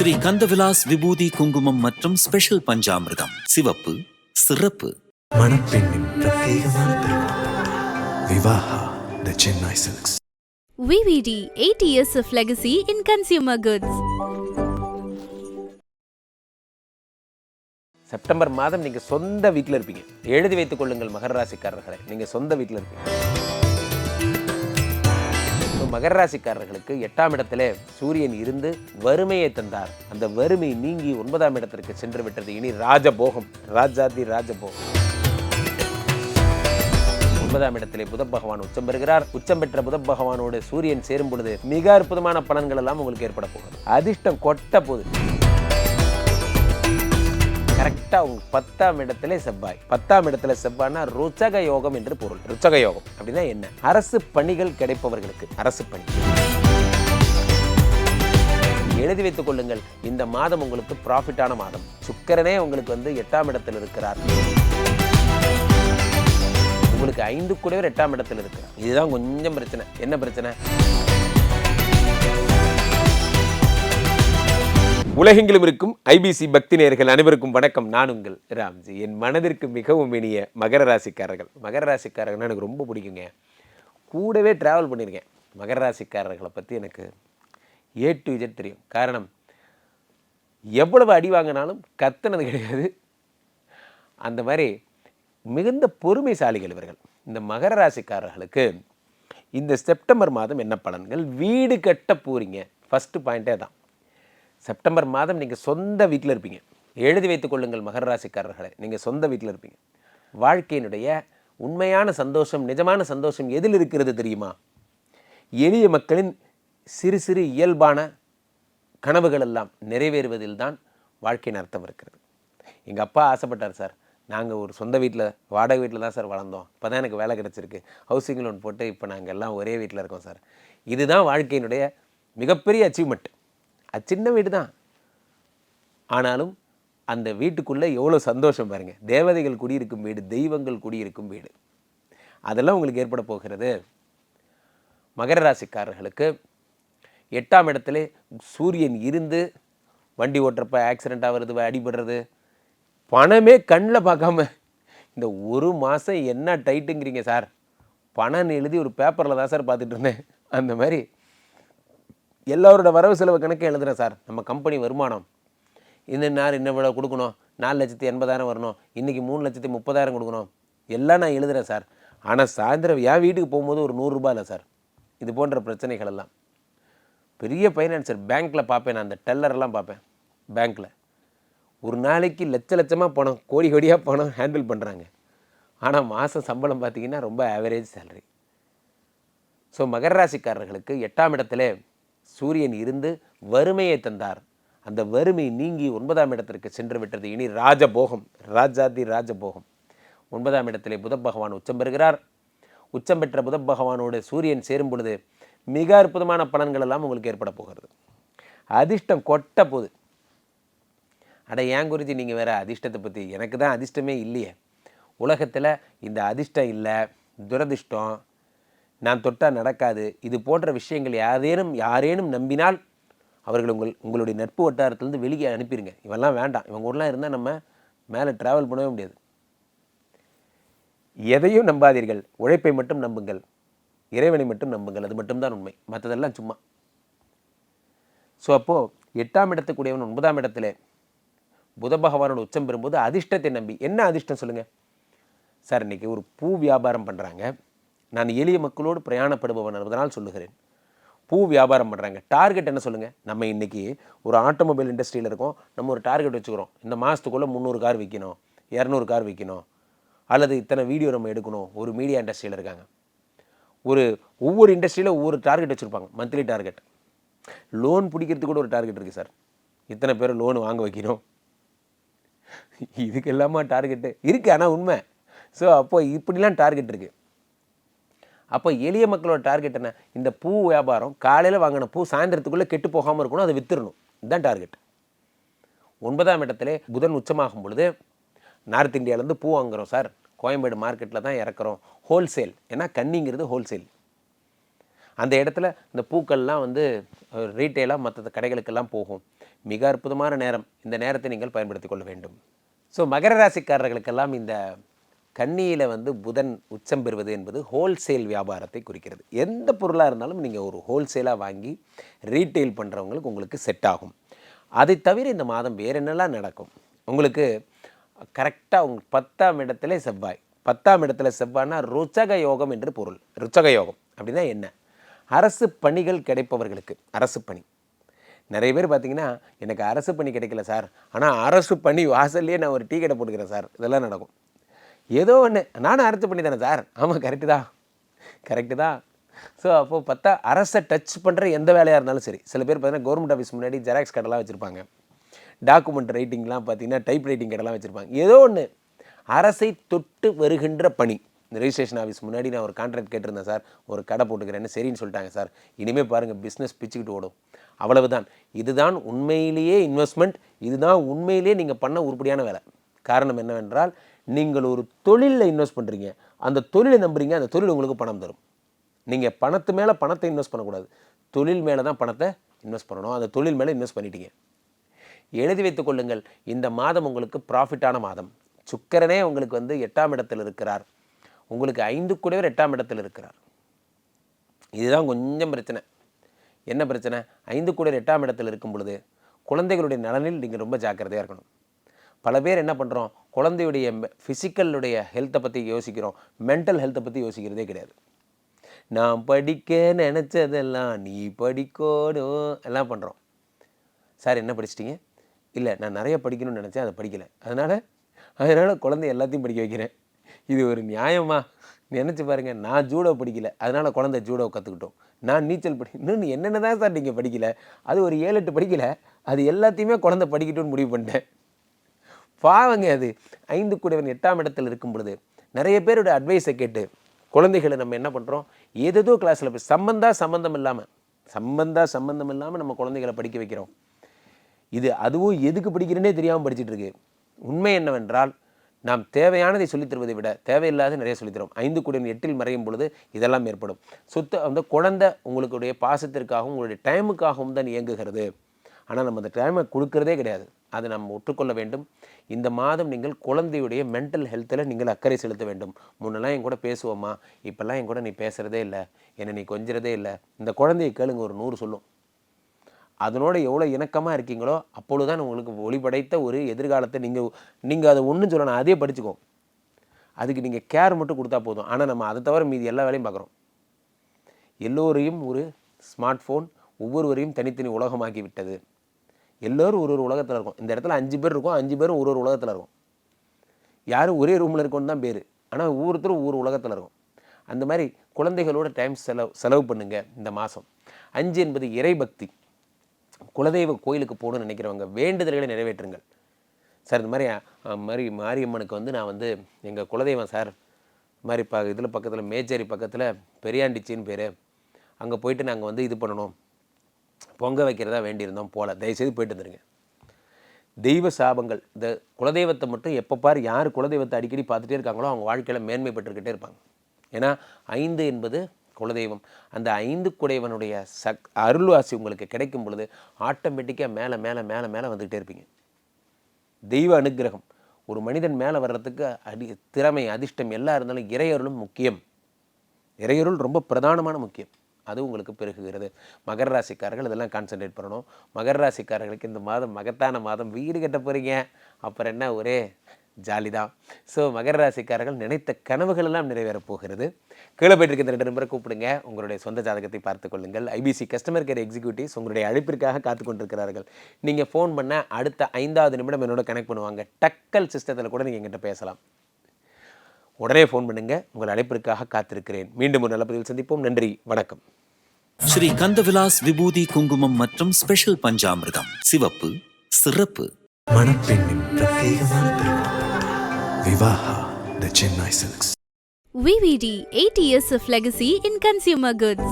ஸ்ரீ கந்தவிலாஸ் விபூதி குங்குமம் மற்றும் ஸ்பெஷல் பஞ்சாமிர்தம். சிவப்பு சிறப்பு. மணப்பெண்ணின் பிரத்யேகமான திருமணம் Vivaha the Chennai Silks. VVD 80 years of legacy in consumer goods. September மாதம் நீங்கள் சொந்த வீட்டில் இருப்பீங்க. எழுதி வைத்துக் கொள்ளுங்கள் மகர ராசிக்காரர்களை. நீங்கள் சொந்த வீட்டில் இருப்பீங்க. மகர ராசிக்காரர்களுக்கு எட்டாம் இடத்திலே சூரியன் இருந்து வறுமையை தந்தார். அந்த வறுமை நீங்கி ஒன்பதாம் இடத்திற்கு சென்று விட்டது. இனி ராஜபோகம். ராஜாதி ராஜபோகம். ஒன்பதாம் இடத்திலே புத பகவான் உச்சம் பெறுகிறார். உச்சம் பெற்ற புத பகவானோடு சூரியன் சேரும் பொழுது மிக அற்புதமான பலன்கள் எல்லாம் உங்களுக்கு ஏற்பட போகிறது அதிர்ஷ்டம் கொட்ட போகுது. கரெக்டாக பத்தாம் இடத்துல செவ்வாய். பத்தாம் இடத்துல செவ்வாய்னா ருச்சக யோகம் என்று பொருள். ருச்சக யோகம். அப்படின்னா என்ன? அரசு பணிகள் கிடைப்பவர்களுக்கு. அரசு பணி. எழுதி வைத்துக் கொள்ளுங்கள். இந்த மாதம் உங்களுக்கு ப்ராஃபிட்டான மாதம். சுக்கிரனே உங்களுக்கு வந்து எட்டாம் இடத்தில் இருக்கிறார். உங்களுக்கு ஐந்து கூடவே எட்டாம் இடத்தில் இருக்கிறார். இதுதான் கொஞ்சம் பிரச்சனை. என்ன பிரச்சனை? உலகெங்கிலும் இருக்கும் ஐபிசி பக்தி நேர்கள் அனைவருக்கும் வணக்கம். நான் உங்கள் ராம்ஜி. என் மனதிற்கு மிகவும் இனிய மகர ராசிக்காரர்கள். மகர ராசிக்காரர்கள்னா எனக்கு ரொம்ப பிடிக்குங்க. கூடவே ட்ராவல் பண்ணியிருக்கேன் மகர ராசிக்காரர்களை பற்றி எனக்கு ஏ டு இஜட் தெரியும். காரணம் எவ்வளவு அடி வாங்கினாலும் கத்துனது கிடையாது. அந்த மாதிரி மிகுந்த பொறுமைசாலிகள் இவர்கள். இந்த மகர ராசிக்காரர்களுக்கு இந்த செப்டம்பர் மாதம் என்ன பலன்கள்? வீடு கட்ட போகிறீங்க ஃபஸ்ட்டு பாயிண்ட்டே தான். செப்டம்பர் மாதம் நீங்கள் சொந்த வீட்டில் இருப்பீங்க. எழுதி வைத்துக் கொள்ளுங்கள் மகர ராசிக்காரர்களை நீங்கள் சொந்த வீட்டில் இருப்பீங்க. வாழ்க்கையினுடைய உண்மையான சந்தோஷம் நிஜமான சந்தோஷம் எதில் இருக்கிறது தெரியுமா? எளிய மக்களின் சிறு சிறு இயல்பான கனவுகள் எல்லாம் நிறைவேறுவதில் தான் வாழ்க்கையின் அர்த்தம் இருக்கிறது. எங்கள் அப்பா ஆசைப்பட்டார் சார் நாங்கள் ஒரு சொந்த வீட்டில் வாடகை வீட்டில் தான் சார் வளர்ந்தோம். இப்போ தான் எனக்கு வேலை கிடச்சிருக்கு. ஹவுசிங் லோன் போட்டு இப்போ நாங்கள் எல்லாம் ஒரே வீட்டில் இருக்கோம் சார். இதுதான் வாழ்க்கையினுடைய மிகப்பெரிய அச்சீவ்மெண்ட் அது சின்ன வீடு தான் ஆனாலும் அந்த வீட்டுக்குள்ளே எவ்வளோ சந்தோஷம் பாருங்கள் தேவதைகள் குடியிருக்கும் வீடு தெய்வங்கள் குடியிருக்கும் வீடு. அதெல்லாம் உங்களுக்கு ஏற்பட போகிறது. மகர ராசிக்காரர்களுக்கு எட்டாம் இடத்துல சூரியன் இருந்து வண்டி ஓட்டுறப்ப ஆக்சிடெண்ட் ஆகிறது அடிபடுறது பணமே கண்ணில் பார்க்காம இந்த ஒரு மாதம் என்ன டைட்டுங்கிறீங்க சார் பணம்னு எழுதி ஒரு பேப்பரில் தான் சார் பார்த்துட்டு இருந்தேன். அந்த மாதிரி எல்லாரோட வரவு செலவு கணக்கே எழுதுகிறேன் சார். நம்ம கம்பெனி வருமானம். இந்த நேரம் இன்னும் இவ்வளோ கொடுக்கணும். நாலு லட்சத்தி எண்பதாயிரம் வரணும். இன்றைக்கி மூணு லட்சத்தி முப்பதாயிரம் கொடுக்கணும். எல்லாம் நான் எழுதுகிறேன் சார். ஆனால் சாயந்தரம் என் வீட்டுக்கு போகும்போது ஒரு நூறுரூபா இல்லை சார். இது போன்ற பிரச்சனைகள் எல்லாம். பெரிய ஃபைனான்சர் பேங்க்கில் பார்ப்பேன் நான். அந்த டெல்லர்லாம் பார்ப்பேன். பேங்க்கில் ஒரு நாளைக்கு லட்ச லட்சமாக பணம் கோடி கோடியாக பணம் ஹேண்டில் பண்ணுறாங்க ஆனால் மாதம் சம்பளம் பார்த்தீங்கன்னா ரொம்ப ஆவரேஜ் சேலரி ஸோ மகர ராசிக்காரர்களுக்கு எட்டாம் இடத்துல சூரியன் இருந்து வறுமையை தந்தார். அந்த வறுமை நீங்கி ஒன்பதாம் இடத்திற்கு சென்று விட்டது. இனி ராஜபோகம் ராஜாதி ராஜபோகம். ஒன்பதாம் இடத்திலே புத பகவான் உச்சம் பெறுகிறார். உச்சம் பெற்ற புத பகவானோடு சூரியன் சேரும் பொழுது மிக அற்புதமான பலன்கள் எல்லாம் உங்களுக்கு ஏற்பட போகிறது. அதிர்ஷ்டம் கொட்ட போகுது. அட ஏன் குறித்து நீங்கள் வேறு அதிர்ஷ்டத்தை பற்றி எனக்கு தான் அதிர்ஷ்டமே இல்லையே. உலகத்தில் இந்த அதிர்ஷ்டம் இல்லை துரதிர்ஷ்டம் நான் தொட்டால் நடக்காது. இது போன்ற விஷயங்கள் யாரேனும் யாரேனும் நம்பினால் அவர்கள் உங்கள் உங்களுடைய நட்பு வட்டாரத்திலேருந்து வெளியே அனுப்பிடுங்க இவெல்லாம் வேண்டாம். இவங்க ஊரெலாம் இருந்தால் நம்ம மேலே ட்ராவல் பண்ணவே முடியாது. எதையும் நம்பாதீர்கள். உழைப்பை மட்டும் நம்புங்கள். இறைவனை மட்டும் நம்புங்கள். அது மட்டும்தான் உண்மை. மற்றதெல்லாம் சும்மா. ஸோ அப்போது எட்டாம் இடத்துக்குடையவன் ஒன்பதாம் இடத்துல புத பகவானோட உச்சம் பெறும்போது அதிர்ஷ்டத்தை நம்பி. என்ன அதிர்ஷ்டம் சொல்லுங்கள் சார் இன்றைக்கி ஒரு பூ வியாபாரம் பண்ணுறாங்க நான் எளிய மக்களோடு பிரயாணப்படுபவன் என்பதனால் சொல்லுகிறேன். பூ வியாபாரம் பண்ணுறாங்க டார்கெட் என்ன சொல்லுங்கள் நம்ம இன்றைக்கி ஒரு ஆட்டோமொபைல் இண்டஸ்ட்ரியில் இருக்கோம். நம்ம ஒரு டார்கெட் வச்சுக்கிறோம். இந்த மாதத்துக்குள்ளே முந்நூறு கார் விற்கணும் இரநூறு கார் விற்கணும் அல்லது இத்தனை வீடியோ நம்ம எடுக்கணும். ஒரு மீடியா இண்டஸ்ட்ரியில் இருக்காங்க. ஒரு ஒவ்வொரு இண்டஸ்ட்ரியில் ஒவ்வொரு டார்கெட் வச்சுருப்பாங்க. மந்த்லி டார்கெட் லோன் பிடிக்கிறதுக்கு கூட ஒரு டார்கெட் இருக்குது சார் இத்தனை பேர் லோன் வாங்க வைக்கணும். இதுக்கு எல்லாமா டார்கெட்டு இருக்குது ஆனால் உண்மை. ஸோ அப்போது இப்படிலாம் டார்கெட் இருக்குது அப்போ எளிய மக்களோட டார்கெட் என்ன? இந்த பூ வியாபாரம் காலையில் வாங்கின பூ சாயந்தரத்துக்குள்ளே கெட்டு போகாமல் இருக்கணும் அதை வித்துடணும் இதுதான் டார்கெட் ஒன்பதாம் இடத்துல புதன் உச்சமாகும் பொழுது நார்த் இந்தியாவிலேருந்து பூ வாங்குறோம் சார். கோயம்பேடு மார்க்கெட்டில் தான் இறக்குறோம். ஹோல்சேல் ஏன்னா கன்னிங்கிறது ஹோல்சேல் அந்த இடத்துல இந்த பூக்கள்லாம் வந்து ரீட்டெயிலாக மற்ற கடைகளுக்கெல்லாம் போகும். மிக அற்புதமான நேரம். இந்த நேரத்தை நீங்கள் பயன்படுத்தி கொள்ள வேண்டும். ஸோ மகர ராசிக்காரர்களுக்கெல்லாம் இந்த கன்னியில் வந்து புதன் உச்சம் பெறுவது என்பது ஹோல்சேல் வியாபாரத்தை குறிக்கிறது. எந்த பொருளாக இருந்தாலும் நீங்கள் ஒரு ஹோல்சேலாக வாங்கி ரீட்டெயில் பண்ணுறவங்களுக்கு உங்களுக்கு செட் ஆகும். அதை தவிர இந்த மாதம் வேறு என்னெல்லாம் நடக்கும்? உங்களுக்கு கரெக்டாக உங்க பத்தாம் இடத்துல செவ்வாய். பத்தாம் இடத்துல செவ்வாய்னா ருச்சக யோகம் என்று பொருள். ருச்சக யோகம் அப்படின்னா என்ன? அரசு பணிகள் கிடைப்பவர்களுக்கு அரசு பணி. நிறைய பேர் பார்த்தீங்கன்னா எனக்கு அரசு பணி கிடைக்கல சார். ஆனால் அரசு பணி வாசல்லையே நான் ஒரு டீ கடை போட்டுக்கிறேன் சார். இதெல்லாம் நடக்கும். ஏதோ ஒன்று நானும் அரசு பண்ணி தானே சார் ஆமாம் கரெக்டு தான். கரெக்டு தான். ஸோ அப்போது பார்த்தா அரசை டச் பண்ணுற எந்த வேலையாக இருந்தாலும் சரி. சில பேர் பார்த்தீங்கன்னா கவர்மெண்ட் ஆஃபீஸ் முன்னாடி ஜெராக்ஸ் கடைலாம் வச்சுருப்பாங்க. டாக்குமெண்ட் ரைட்டிங்லாம் பார்த்தீங்கன்னா டைப் ரைட்டிங் கடைலாம் வச்சுருப்பாங்க. ஏதோ ஒன்று அரசை தொட்டு வருகின்ற பணி. இந்த ரெஜிஸ்ட்ரேஷன் ஆஃபீஸ் முன்னாடி நான் ஒரு கான்ட்ராக்ட் கேட்டிருந்தேன் சார் ஒரு கடை போட்டுக்கிறேன்னு சரின்னு சொல்லிட்டாங்க சார் இனிமேல் பாருங்கள் பிஸ்னஸ் பிச்சுக்கிட்டு ஓடும். அவ்வளவுதான். இதுதான் உண்மையிலேயே இன்வெஸ்ட்மெண்ட் இதுதான் உண்மையிலேயே நீங்கள் பண்ண உருப்படியான வேலை. காரணம் என்னவென்றால் நீங்கள் ஒரு தொழிலில் இன்வெஸ்ட் பண்ணுறீங்க அந்த தொழிலை நம்புறீங்க. அந்த தொழில் உங்களுக்கு பணம் தரும். நீங்கள் பணத்து மேலே பணத்தை இன்வெஸ்ட் பண்ணக்கூடாது. தொழில் மேலே தான் பணத்தை இன்வெஸ்ட் பண்ணணும். அந்த தொழில் மேலே இன்வெஸ்ட் பண்ணிட்டீங்க. எழுதி வைத்துக் கொள்ளுங்கள். இந்த மாதம் உங்களுக்கு ப்ராஃபிட்டான மாதம். சுக்கரனே உங்களுக்கு வந்து எட்டாம் இடத்தில் இருக்கிறார். உங்களுக்கு ஐந்து கூடவே எட்டாம் இடத்தில் இருக்கிறார். இதுதான் கொஞ்சம் பிரச்சனை. என்ன பிரச்சனை? ஐந்து கூட எட்டாம் இடத்தில் இருக்கும் பொழுது குழந்தைகளுடைய நலனில் நீங்கள் ரொம்ப ஜாக்கிரதையாக இருக்கணும். பல பேர் என்ன பண்ணுறோம் குழந்தையுடைய ஃபிசிக்கலுடைய ஹெல்த்தை பற்றி யோசிக்கிறோம். மென்டல் ஹெல்த்தை பற்றி யோசிக்கிறதே கிடையாது. நான் படிக்க நினச்சதெல்லாம் நீ படிக்கணும் எல்லாம் பண்ணுறோம் சார் என்ன படிச்சிட்டிங்க? இல்லை நான் நிறைய படிக்கணும்னு நினச்சேன் அதை படிக்கலை. அதனால் அதனால் குழந்தை எல்லாத்தையும் படிக்க வைக்கிறேன். இது ஒரு நியாயமா? நினச்சி பாருங்கள் நான் ஜூடோ படிக்கல. அதனால் குழந்தை ஜூடோ கற்றுக்கிட்டோம் நான் நீச்சல் படி இன்னும் என்னென்ன தான் சார் நீங்கள் படிக்கல. அது ஒரு ஏழு எட்டு படிக்கல. அது எல்லாத்தையுமே குழந்தை படிக்கட்டும்னு முடிவு பண்ணிட்டேன். பாவங்க அது. ஐந்து கூடவன் எட்டாம் இடத்தில் இருக்கும் பொழுது நிறைய பேரோட அட்வைஸை கேட்டு குழந்தைகளை நம்ம என்ன பண்ணுறோம் ஏதேதோ கிளாஸில் போய் சம்பந்தா சம்பந்தம் இல்லாமல் சம்பந்தா சம்பந்தம் இல்லாமல் நம்ம குழந்தைகளை படிக்க வைக்கிறோம். இது அதுவும் எதுக்கு படிக்கிறேனே தெரியாமல் படிச்சுட்டு இருக்கு. உண்மை என்னவென்றால் நாம் தேவையானதை சொல்லித் தருவதை விட தேவையில்லாத நிறைய சொல்லித்தரும் ஐந்து கூடிய எட்டில் மறையும் பொழுது இதெல்லாம் ஏற்படும். சொத்து அந்த குழந்தை உங்களுடைய பாசத்திற்காகவும் உங்களுடைய டைமுக்காகவும் தான் இயங்குகிறது. ஆனால் நம்ம அந்த டைமை கொடுக்கறதே கிடையாது. அதை நம்ம ஒற்றுக்கொள்ள வேண்டும். இந்த மாதம் நீங்கள் குழந்தையுடைய மென்டல் ஹெல்த்தில் நீங்கள் அக்கறை செலுத்த வேண்டும். முன்னெல்லாம் என் கூட பேசுவோம்மா இப்போல்லாம் என் கூட நீ பேசுகிறதே இல்லை என்னை நீ கொஞ்சிறதே இல்லை. இந்த குழந்தையை கேளுங்க ஒரு நூறு சொல்லும். அதனோட எவ்வளோ இணக்கமாக இருக்கீங்களோ அப்பொழுதுதான் உங்களுக்கு ஒளிபடைத்த ஒரு எதிர்காலத்தை நீங்கள் நீங்கள் அதை ஒன்றும் சொல்லணும் அதே படிச்சுக்கோ. அதுக்கு நீங்கள் கேர் மட்டும் கொடுத்தா போதும். ஆனால் நம்ம அதை தவிர மீதி எல்லா வேலையும் பார்க்குறோம். எல்லோரையும் ஒரு ஸ்மார்ட் ஃபோன் ஒவ்வொருவரையும் தனித்தனி உலகமாக்கி விட்டது. எல்லோரும் ஒரு ஒரு உலகத்தில் இருக்கும். இந்த இடத்துல அஞ்சு பேர் இருக்கும் அஞ்சு பேரும் ஒரு ஒரு உலகத்தில் இருக்கும். யாரும் ஒரே ரூமில் இருக்கோன்னு தான் பேர். ஆனால் ஒவ்வொருத்தரும் ஒவ்வொரு உலகத்தில் இருக்கும். அந்த மாதிரி குழந்தைகளோட டைம் செலவு செலவு பண்ணுங்கள் இந்த மாதம் அஞ்சு என்பது இறைபக்தி குலதெய்வ கோயிலுக்கு போகணும்னு நினைக்கிறவங்க வேண்டுதல்களை நிறைவேற்றுங்கள். சார் இந்த மாதிரி மாதிரி மாரியம்மனுக்கு வந்து நான் வந்து எங்கள் குலதெய்வம் சார் மாதிரி ப இதில் பக்கத்தில் மேச்சேரி பக்கத்தில் பெரியாண்டிச்சின்னு பேர். அங்கே போயிட்டு நாங்கள் வந்து இது பண்ணணும். பொங்க வைக்கிறதா வேண்டியிருந்தோம் போல. தயவுசெய்து போயிட்டு வந்துடுங்க தெய்வ சாபங்கள் இந்த குலதெய்வத்தை மட்டும் எப்போ பார் யார் குலதெய்வத்தை அடிக்கடி பார்த்துட்டே இருக்காங்களோ அவங்க வாழ்க்கையில் மேன்மை பெற்றுக்கிட்டே இருப்பாங்க. ஏன்னா ஐந்து என்பது குலதெய்வம். அந்த ஐந்து குடைவனுடைய சக் அருள்வாசி உங்களுக்கு கிடைக்கும் பொழுது ஆட்டோமேட்டிக்காக மேலே மேலே மேலே மேலே வந்துக்கிட்டே இருப்பீங்க. தெய்வ அனுக்கிரகம் ஒரு மனிதன் மேலே வர்றதுக்கு அடி திறமை அதிர்ஷ்டம் எல்லாம் இருந்தாலும் இறையருளும் முக்கியம். இறையருள் ரொம்ப பிரதானமான முக்கியம். அது உங்களுக்கு பெருகுகிறது. மகர ராசிக்காரர்கள் இதெல்லாம் கான்சென்ட்ரேட் பண்ணணும். மகர ராசிக்காரர்களுக்கு இந்த மாதம் மகத்தான மாதம். வீடு கட்ட போகிறீங்க அப்புறம் என்ன? ஒரே ஜாலி தான் ஸோ மகர ராசிக்காரர்கள் நினைத்த கனவுகள் எல்லாம் நிறைவேறப் போகிறது. கீழே போயிட்டு இருக்க இந்த ரெண்டு நம்பரை கூப்பிடுங்க. உங்களுடைய சொந்த ஜாதகத்தை பார்த்துக்கொள்ளுங்கள் ஐபிசி கஸ்டமர் கேர் எக்ஸிக்யூட்டிவ்ஸ் உங்களுடைய அழைப்பிற்காக காத்து கொண்டிருக்கிறார்கள். நீங்கள் ஃபோன் பண்ண அடுத்த ஐந்தாவது நிமிடம் என்னோட கனெக்ட் பண்ணுவாங்க. டக்கல் சிஸ்டத்தில் கூட நீங்கள் எங்கிட்ட பேசலாம். உடனே ஃபோன் பண்ணுங்க. உங்கள் அழைப்பிற்காக காத்திருக்கிறேன். மீண்டும் ஒரு நல்ல பதிவில் சந்திப்போம். நன்றி. வணக்கம். ஸ்ரீ கந்தவிலாஸ் விபூதி குங்குமம் மற்றும் ஸ்பெஷல் பஞ்சாமிர்தம். சிவப்பு சிறப்பு. மணப்பெண்ணின் பிரத்யேகமான Vivaha the Chennai Silks. VVD 8 years of legacy in consumer goods.